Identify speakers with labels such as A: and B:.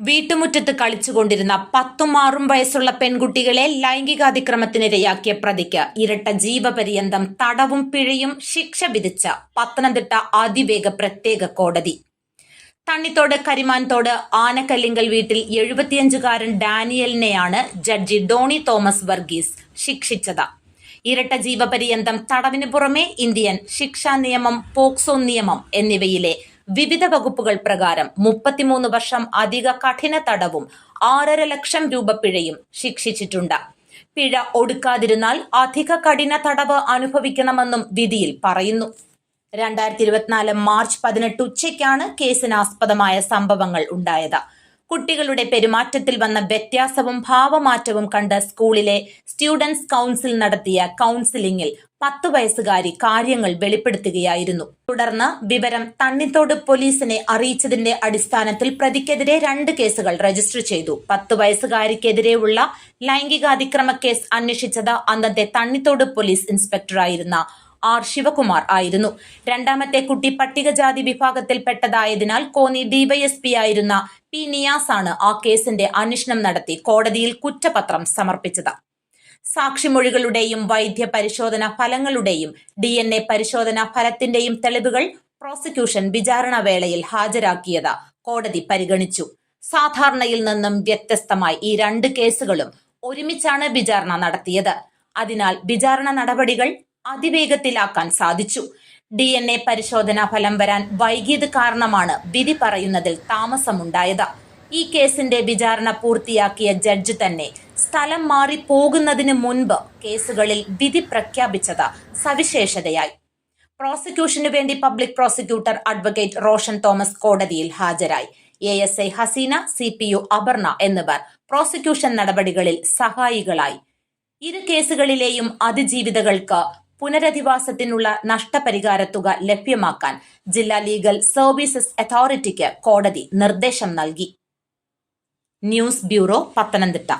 A: വീട്ടുമുറ്റത്ത് കളിച്ചുകൊണ്ടിരുന്ന പത്തും ആറും വയസ്സുള്ള പെൺകുട്ടികളെ ലൈംഗികാതിക്രമത്തിനിരയാക്കിയ പ്രതിക്ക് ഇരട്ട ജീവപര്യന്തം തടവും പിഴയും ശിക്ഷ വിധിച്ച പത്തനംതിട്ട അതിവേഗ പ്രത്യേക കോടതി. തണ്ണിത്തോട് കരിമാൻതോട് ആനക്കല്ലിങ്കൽ വീട്ടിൽ എഴുപത്തിയഞ്ചുകാരൻ ഡാനിയലിനെയാണ് ജഡ്ജി ഡോണി തോമസ് വർഗീസ് ശിക്ഷിച്ചത്. ഇരട്ട ജീവപര്യന്തം തടവിന് പുറമെ ഇന്ത്യൻ ശിക്ഷാ നിയമം പോക്സോ നിയമം എന്നിവയിലെ വിവിധ വകുപ്പുകൾ പ്രകാരം മുപ്പത്തിമൂന്ന് വർഷം അധിക കഠിന തടവും ആറര ലക്ഷം രൂപ പിഴയും ശിക്ഷിച്ചിട്ടുണ്ട്. പിഴ ഒടുക്കാതിരുന്നാൽ അധിക കഠിന തടവ് അനുഭവിക്കണമെന്നും വിധിയിൽ പറയുന്നു. രണ്ടായിരത്തി ഇരുപത്തിനാല് മാർച്ച് പതിനെട്ട് ഉച്ചയ്ക്കാണ് കേസിനാസ്പദമായ സംഭവങ്ങൾ ഉണ്ടായത്. കുട്ടികളുടെ പെരുമാറ്റത്തിൽ വന്ന വ്യത്യാസവും ഭാവമാറ്റവും കണ്ട് സ്കൂളിലെ സ്റ്റുഡൻസ് കൗൺസിൽ നടത്തിയ കൗൺസിലിംഗിൽ പത്തു വയസ്സുകാരി കാര്യങ്ങൾ വെളിപ്പെടുത്തുകയായിരുന്നു. തുടർന്ന് വിവരം തണ്ണിത്തോട് പോലീസിനെ അറിയിച്ചതിന്റെ അടിസ്ഥാനത്തിൽ പ്രതിക്കെതിരെ രണ്ട് കേസുകൾ രജിസ്റ്റർ ചെയ്തു. പത്തു വയസ്സുകാരിക്കെതിരെയുള്ള ലൈംഗികാതിക്രമ കേസ് അന്വേഷിച്ചത് അന്നത്തെ തണ്ണിത്തോട് പോലീസ് ഇൻസ്പെക്ടറായിരുന്ന ആർ ശിവകുമാർ ആയിരുന്നു. രണ്ടാമത്തെ കുട്ടി പട്ടികജാതി വിഭാഗത്തിൽപ്പെട്ടതായതിനാൽ കോന്നി ഡിവൈഎസ്പി ആയിരുന്ന പി നിയാസ് ആണ് ആ കേസിന്റെ അന്വേഷണം നടത്തി കോടതിയിൽ കുറ്റപത്രം സമർപ്പിച്ചത്. സാക്ഷിമൊഴികളുടെയും വൈദ്യ പരിശോധനാ ഫലങ്ങളുടെയും ഡി എൻ എ പരിശോധനാ ഫലത്തിന്റെയും തെളിവുകൾ പ്രോസിക്യൂഷൻ വിചാരണ വേളയിൽ ഹാജരാക്കിയത് കോടതി പരിഗണിച്ചു. സാധാരണയിൽ നിന്നും വ്യത്യസ്തമായി ഈ രണ്ട് കേസുകളും ഒരുമിച്ചാണ് വിചാരണ നടത്തിയത്. അതിനാൽ വിചാരണ നടപടികൾ അതിവേഗത്തിലാക്കാൻ സാധിച്ചു. ഡി എൻ എ പരിശോധനാ ഫലം വരാൻ വൈകിയത് കാരണമാണ് വിധി പറയുന്നതിൽ താമസമുണ്ടായത്. ഈ കേസിന്റെ വിചാരണ പൂർത്തിയാക്കിയ ജഡ്ജ് തന്നെ സ്ഥലം മാറി പോകുന്നതിന് മുൻപ് കേസുകളിൽ വിധി പ്രഖ്യാപിച്ചത് സവിശേഷതയായി. പ്രോസിക്യൂഷനു വേണ്ടി public prosecutor advocate Roshan Thomas കോടതിയിൽ ഹാജരായി. A S I Haseena C P U Aparna എന്നിവർ പ്രോസിക്യൂഷൻ നടപടികളിൽ സഹായികളായി. ഇരു കേസുകളിലെയും അതിജീവിതകൾക്ക് പുനരധിവാസത്തിനുള്ള നഷ്ടപരിഹാര തുക ലഭ്യമാക്കാൻ ജില്ലാ ലീഗൽ സർവീസസ് അതോറിറ്റിക്ക് കോടതി നിർദ്ദേശം നൽകി. News bureau Pathanamthitta.